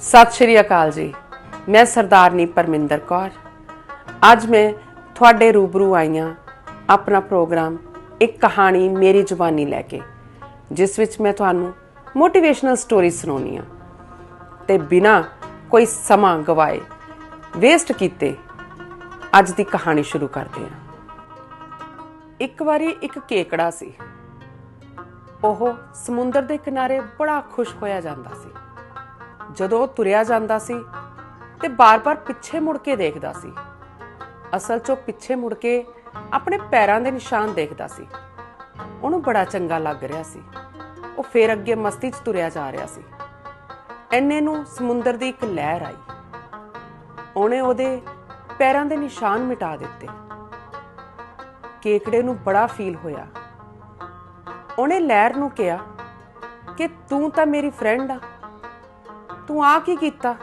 ਸਤਿ ਸ਼੍ਰੀ ਅਕਾਲ ਜੀ। ਮੈਂ ਸਰਦਾਰਨੀ ਪਰਮਿੰਦਰ ਕੌਰ। ਅੱਜ ਮੈਂ ਤੁਹਾਡੇ ਰੂਬਰੂ ਆਈਆਂ ਆਪਣਾ ਪ੍ਰੋਗਰਾਮ, ਇੱਕ ਕਹਾਣੀ ਮੇਰੀ ਜ਼ੁਬਾਨੀ ਲੈ ਕੇ, ਜਿਸ ਵਿੱਚ ਮੈਂ ਤੁਹਾਨੂੰ ਮੋਟੀਵੇਸ਼ਨਲ ਸਟੋਰੀ ਸੁਣਾਉਣੀ ਆ ਤੇ ਬਿਨਾ ਕੋਈ ਸਮਾਂ ਗਵਾਏ ਵੇਸਟ ਕੀਤੇ, ਅੱਜ ਦੀ ਕਹਾਣੀ ਸ਼ੁਰੂ ਕਰਦੇ ਹਾਂ। ਇੱਕ ਵਾਰੀ ਇੱਕ ਕੇਕੜਾ ਸੀ। ਉਹ ਸਮੁੰਦਰ ਦੇ ਕਿਨਾਰੇ ਬੜਾ ਖੁਸ਼ ਹੋਇਆ ਜਾਂਦਾ ਸੀ। ਜਦੋਂ ਉਹ ਤੁਰਿਆ ਜਾਂਦਾ ਸੀ ਤੇ ਬਾਰ-ਬਾਰ ਪਿੱਛੇ ਮੁੜ ਕੇ ਦੇਖਦਾ ਸੀ। ਅਸਲ 'ਚ ਉਹ ਪਿੱਛੇ ਮੁੜ ਕੇ ਆਪਣੇ ਪੈਰਾਂ ਦੇ ਨਿਸ਼ਾਨ ਦੇਖਦਾ ਸੀ। ਉਹਨੂੰ ਬੜਾ ਚੰਗਾ ਲੱਗ ਰਿਹਾ ਸੀ। ਉਹ ਫੇਰ ਅੱਗੇ ਮਸਤੀ 'ਚ ਤੁਰਿਆ ਜਾ ਰਿਹਾ ਸੀ। ਐਨੇ ਨੂੰ ਸਮੁੰਦਰ ਦੀ ਇੱਕ ਲਹਿਰ ਆਈ। ਉਹਨੇ ਉਹਦੇ ਪੈਰਾਂ ਦੇ ਨਿਸ਼ਾਨ ਮਿਟਾ ਦਿੱਤੇ। ਕੇਕੜੇ ਨੂੰ ਬੜਾ ਫੀਲ ਹੋਇਆ। ਉਹਨੇ ਲਹਿਰ ਨੂੰ ਕਿਹਾ ਕਿ ਤੂੰ ਤਾਂ ਮੇਰੀ ਫਰੈਂਡ ਆ। ਤੂੰ ਆ ਕੀ ਕੀਤਾ?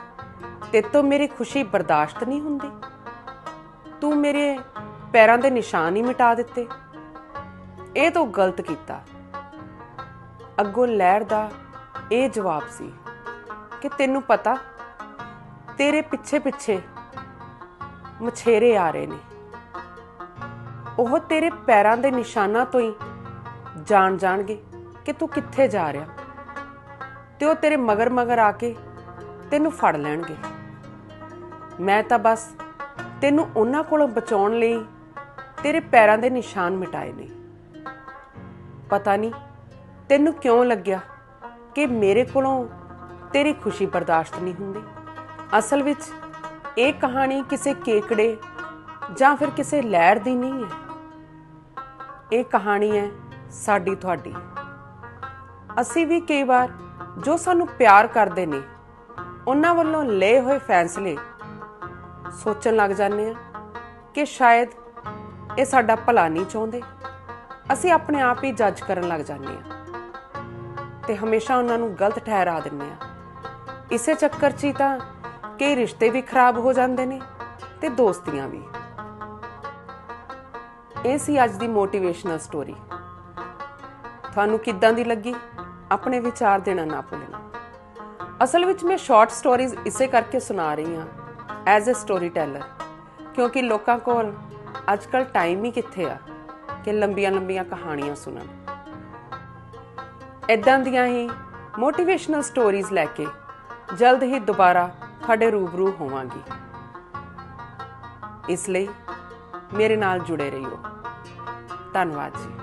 ਤੇ ਤੋਂ ਮੇਰੀ ਖੁਸ਼ੀ ਬਰਦਾਸ਼ਤ ਨਹੀਂ ਹੁੰਦੀ। ਤੂੰ ਮੇਰੇ ਪੈਰਾਂ ਦੇ ਨਿਸ਼ਾਨ ਹੀ ਮਿਟਾ ਦਿੱਤੇ। ਇਹ ਤਾਂ ਗਲਤ ਕੀਤਾ। ਅੱਗੋਂ ਲਹਿਰ ਦਾ ਇਹ ਜਵਾਬ ਸੀ ਕਿ ਤੈਨੂੰ ਪਤਾ, ਤੇਰੇ ਪਿੱਛੇ ਪਿੱਛੇ ਮਛੇਰੇ ਆ ਰਹੇ ਨੇ। ਉਹ ਤੇਰੇ ਪੈਰਾਂ ਦੇ ਨਿਸ਼ਾਨਾਂ ਤੋਂ ਹੀ ਜਾਣ ਜਾਣਗੇ ਕਿ ਤੂੰ ਕਿੱਥੇ ਜਾ ਰਿਹਾ। ਤੇ ਉਹ ਤੇਰੇ ਮਗਰ ਮਗਰ ਆ ਕੇ ਤੈਨੂੰ ਫੜ ਲੈਣਗੇ। ਮੈਂ ਤਾਂ ਬਸ ਤੈਨੂੰ ਉਹਨਾਂ ਕੋਲੋਂ ਬਚਾਉਣ ਲਈ ਤੇਰੇ ਪੈਰਾਂ ਦੇ ਨਿਸ਼ਾਨ ਮਿਟਾਏ ਨੇ। ਪਤਾ ਨਹੀਂ ਤੈਨੂੰ ਕਿਉਂ ਲੱਗਿਆ ਕਿ ਮੇਰੇ ਕੋਲੋਂ ਤੇਰੀ ਖੁਸ਼ੀ ਬਰਦਾਸ਼ਤ ਨਹੀਂ ਹੁੰਦੀ? ਅਸਲ ਵਿੱਚ ਇਹ ਕਹਾਣੀ ਕਿਸੇ ਕੇਕੜੇ ਜਾਂ ਫਿਰ ਕਿਸੇ ਲਹਿਰ ਦੀ ਨਹੀਂ ਹੈ। ਇਹ ਕਹਾਣੀ ਹੈ ਸਾਡੀ ਤੁਹਾਡੀ। ਅਸੀਂ ਵੀ ਕਈ ਵਾਰ ਜੋ ਸਾਨੂੰ ਪਿਆਰ ਕਰਦੇ ਨੇ ਉਹਨਾਂ ਵੱਲੋਂ ਲਏ ਹੋਏ ਫੈਸਲੇ ਸੋਚਣ ਲੱਗ ਜਾਂਦੇ ਆ ਕਿ ਸ਼ਾਇਦ ਇਹ ਸਾਡਾ ਭਲਾ ਨਹੀਂ ਚਾਹੁੰਦੇ। ਅਸੀਂ ਆਪਣੇ ਆਪ ਹੀ ਜੱਜ ਕਰਨ ਲੱਗ ਜਾਂਦੇ ਆ ਤੇ ਹਮੇਸ਼ਾ ਉਹਨਾਂ ਨੂੰ ਗਲਤ ਠਹਿਰਾ ਦਿੰਦੇ ਆ ਇਸੇ ਚੱਕਰ 'ਚ ਹੀ ਤਾਂ ਕਈ ਰਿਸ਼ਤੇ ਵੀ ਖਰਾਬ ਹੋ ਜਾਂਦੇ ਨੇ ਤੇ ਦੋਸਤੀਆਂ ਵੀ। ਇਹ ਸੀ ਅੱਜ ਦੀ ਮੋਟੀਵੇਸ਼ਨਲ ਸਟੋਰੀ ਤੁਹਾਨੂੰ ਕਿੱਦਾਂ ਦੀ ਲੱਗੀ? ਆਪਣੇ ਵਿਚਾਰ ਦੇਣਾ ਨਾ ਭੁੱਲਣਾ। ਅਸਲ ਵਿੱਚ ਮੈਂ ਸ਼ਾਰਟ ਸਟੋਰੀਜ਼ ਇਸੇ ਕਰਕੇ ਸੁਣਾ ਰਹੀ ਹਾਂ ਐਜ਼ ਅ ਸਟੋਰੀ ਟੈਲਰ ਕਿਉਂਕਿ ਲੋਕਾਂ ਕੋਲ ਅੱਜਕੱਲ ਟਾਈਮ ਹੀ ਕਿੱਥੇ ਆ ਕਿ ਲੰਬੀਆਂ ਲੰਬੀਆਂ ਕਹਾਣੀਆਂ ਸੁਣਨ। ਇਦਾਂ ਦੀਆਂ ਹੀ ਮੋਟੀਵੇਸ਼ਨਲ ਸਟੋਰੀਜ਼ ਲੈ ਕੇ ਜਲਦ ਹੀ ਦੁਬਾਰਾ ਤੁਹਾਡੇ ਰੂਬਰੂ ਹੋਵਾਂਗੀ। ਇਸ ਲਈ ਮੇਰੇ ਨਾਲ ਜੁੜੇ ਰਹੀਓ। ਧੰਨਵਾਦ ਜੀ।